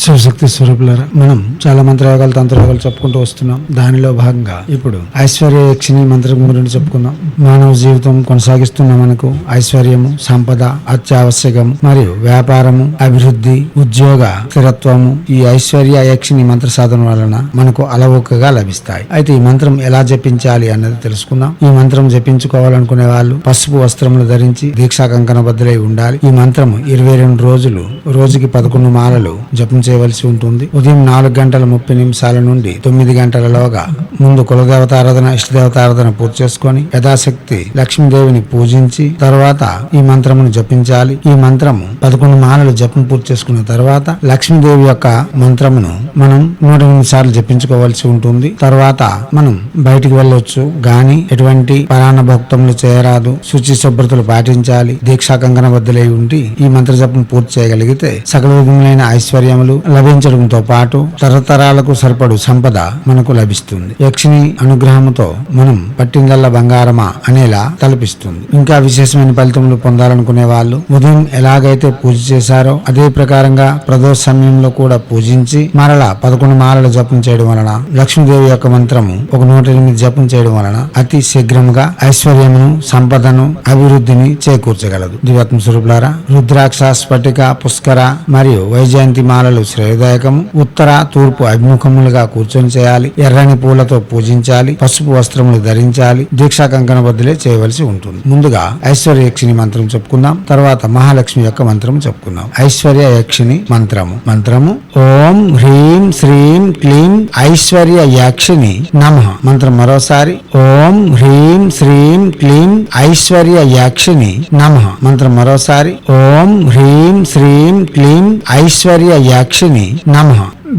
శివశక్తి స్వరూపులరా మనం చాలా మంత్రయోగాలు తంత్రయోగాలు చెప్పుకుంటూ వస్తున్నాం. దానిలో భాగంగా ఇప్పుడు ఐశ్వర్య యక్షిణి మంత్రం గురించి చెప్పుకుందాం. మానవ జీవితం కొనసాగిస్తున్న మనకు. ఐశ్వర్యము సంపద అత్యావశ్యకం మరియు వ్యాపారము అభివృద్ధి ఉద్యోగ స్థిరత్వము ఈ ఐశ్వర్య యక్షిణి మంత్ర సాధన వలన మనకు అలవోకగా లభిస్తాయి. అయితే ఈ మంత్రం ఎలా జపించాలి అన్నది తెలుసుకుందాం. ఈ మంత్రం జపించుకోవాలనుకునే వాళ్ళు పసుపు వస్త్రములు ధరించి దీక్షా కంకణ బద్దులై ఉండాలి. ఈ మంత్రము ఇరవై రెండు రోజులు రోజుకి పదకొండు మాలలు జపం చేయవలసి ఉంటుంది. ఉదయం నాలుగు గంటల ముప్పై నిమిషాల నుండి తొమ్మిది గంటలలోగా ముందు కులదేవత ఆరాధన ఇష్టదేవత ఆరాధన పూర్తి చేసుకొని యథాశక్తి లక్ష్మీదేవిని పూజించి తర్వాత ఈ మంత్రమును జపించాలి. ఈ మంత్రము పదకొండు మాలలు జపం పూర్తి చేసుకున్న తర్వాత లక్ష్మీదేవి యొక్క మంత్రమును మనం నూట ఎనిమిది సార్లు జపించుకోవాల్సి ఉంటుంది. తర్వాత మనం బయటికి వెళ్ళొచ్చు గాని ఎటువంటి పరాణ భక్తములు చేయరాదు. శుచి శుభ్రతలు పాటించాలి. దీక్షా కంకణ బద్దులై ఉండి ఈ మంత్ర జపం పూర్తి చేయగలిగితే సకల విధములైన ఐశ్వర్యములు లభించడంతో పాటు తరతరాలకు సరిపడు సంపద మనకు లభిస్తుంది. యక్షిని అనుగ్రహముతో మనం పట్టిందల్ల బంగారమా అనేలా తలపిస్తుంది. ఇంకా విశేషమైన ఫలితములు పొందాలనుకునే వాళ్ళు ఉదయం ఎలాగైతే పూజ చేశారో అదే ప్రకారంగా ప్రదోష సమయంలో కూడా పూజించి మరలా పదకొండు మాలలు జపం చేయడం వలన లక్ష్మీదేవి యొక్క మంత్రము ఒక నూట ఎనిమిది జపం చేయడం వలన అతి శీఘ్రముగా ఐశ్వర్యమును సంపదను అభివృద్ధిని చేకూర్చగలదు. దివాత్మ స్వరూపులారా రుద్రాక్ష స్ఫటిక పుష్కర మరియు వైజయంతి మాలలు శ్రేయదాయకము ఉత్తర తూర్పు అభిముఖములుగా కూర్చొని చేయాలి. ఎర్రని పూలతో పూజించాలి. పసుపు వస్త్రములు ధరించాలి. దీక్షా కంకణ బదిలే చేయవలసి ఉంటుంది. ముందుగా ఐశ్వర్య యక్షిని మంత్రం చెప్పుకుందాం. తర్వాత మహాలక్ష్మి యొక్క మంత్రం చెప్పుకుందాం. ఐశ్వర్య యక్షిని మంత్రము. మంత్రము ఓం హ్రీం శ్రీం క్లీం ఐశ్వర్య యక్షిని నమ. మంత్రం మరోసారి ఓం హ్రీం శ్రీం క్లీం ఐశ్వర్య యక్షిని నమ. మంత్రం మరోసారి ఓం హ్రీం శ్రీం క్లీం ఐశ్వర్య యక్షిని నమ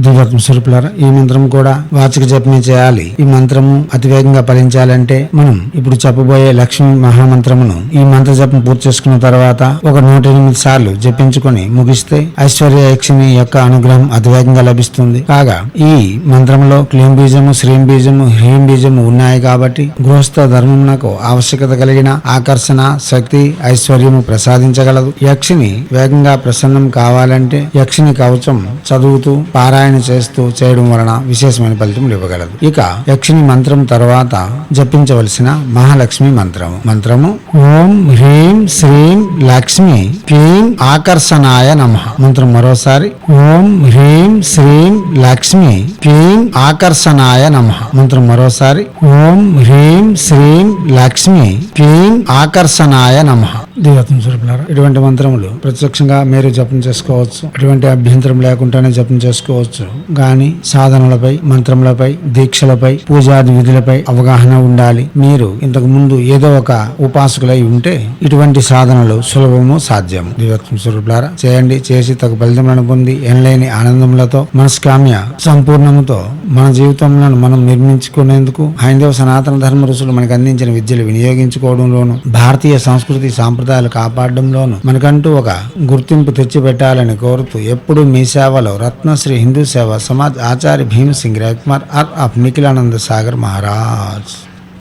దివ్యాత్మ స్వరూపులారా ఈ మంత్రం కూడా వాచిక జపమే చేయాలి. ఈ మంత్రము అతివేగంగా ఫలించాలంటే మనం ఇప్పుడు చెప్పబోయే లక్ష్మీ మహామంత్రమును ఈ మంత్ర జపం పూర్తి చేసుకున్న తర్వాత ఒక నూట ఎనిమిది సార్లు జపించుకొని ముగిస్తే ఐశ్వర్య యక్షిని యొక్క అనుగ్రహం అతివేగంగా లభిస్తుంది. కాగా ఈ మంత్రంలో క్లీం బీజము శ్రీం బీజము హ్రీం బీజము ఉన్నాయి కాబట్టి గృహస్థ ధర్మమునకు ఆవశ్యకత కలిగిన ఆకర్షణ శక్తి ఐశ్వర్యము ప్రసాదించగలదు. యక్షిని వేగంగా ప్రసన్నం కావాలంటే యక్షిని కవచం చదువుతూ పారాయణ చేస్తూ చేయడం వలన విశేషమైన ఫలితములు ఇవ్వగలదు. ఇక యక్షిణి మంత్రం తర్వాత జపించవలసిన మహాలక్ష్మి మంత్రము. మంత్రము ఓం హ్రీం శ్రీం లక్ష్మి క్లీం ఆకర్షణాయ నమ. మంత్రం మరోసారి ఓం హ్రీం శ్రీం లక్ష్మి క్లీం ఆకర్షణాయ నమ. మంత్రం మరోసారి ఓం హ్రీం శ్రీం లక్ష్మి క్లీం ఆకర్షణాయ నమ. దేవతం స్వరూపులారా. ఇటువంటి మంత్రములు ప్రత్యక్షంగా మీరు జపం చేసుకోవచ్చు. ఎటువంటి అభ్యంతరం లేకుండానే జపం చేసుకోవచ్చు. గాని సాధనలపై మంత్రములపై దీక్షలపై పూజాది విధులపై అవగాహన ఉండాలి. మీరు ఇంతకు ముందు ఏదో ఒక ఉపాసకులై ఉంటే ఇటువంటి సాధనలు సులభము సాధ్యము. దివ్యత్వం స్వరూపులారా చేయండి. చేసి తగు ఫలితములను పొంది ఎనలేని ఆనందములతో మనస్కామ్య సంపూర్ణముతో మన జీవితంలో మనం నిర్మించుకునేందుకు హైందవ సనాతన ధర్మ ఋషులు మనకు అందించిన విద్యలు వినియోగించుకోవడంలోను భారతీయ సంస్కృతి సాంప్రదాయాలు కాపాడడంలోనూ మనకంటూ ఒక గుర్తింపు తెచ్చిపెట్టాలని కోరుతూ ఎప్పుడూ మీ సేవలో రత్నశ్రీ హిందూ సేవ సమాజ్ ఆచార్య భీమ్ సింగ్ రవికుమార్ ఆర్ ఆఫ్ నిఖిలానంద సాగర్ మహారాజ్.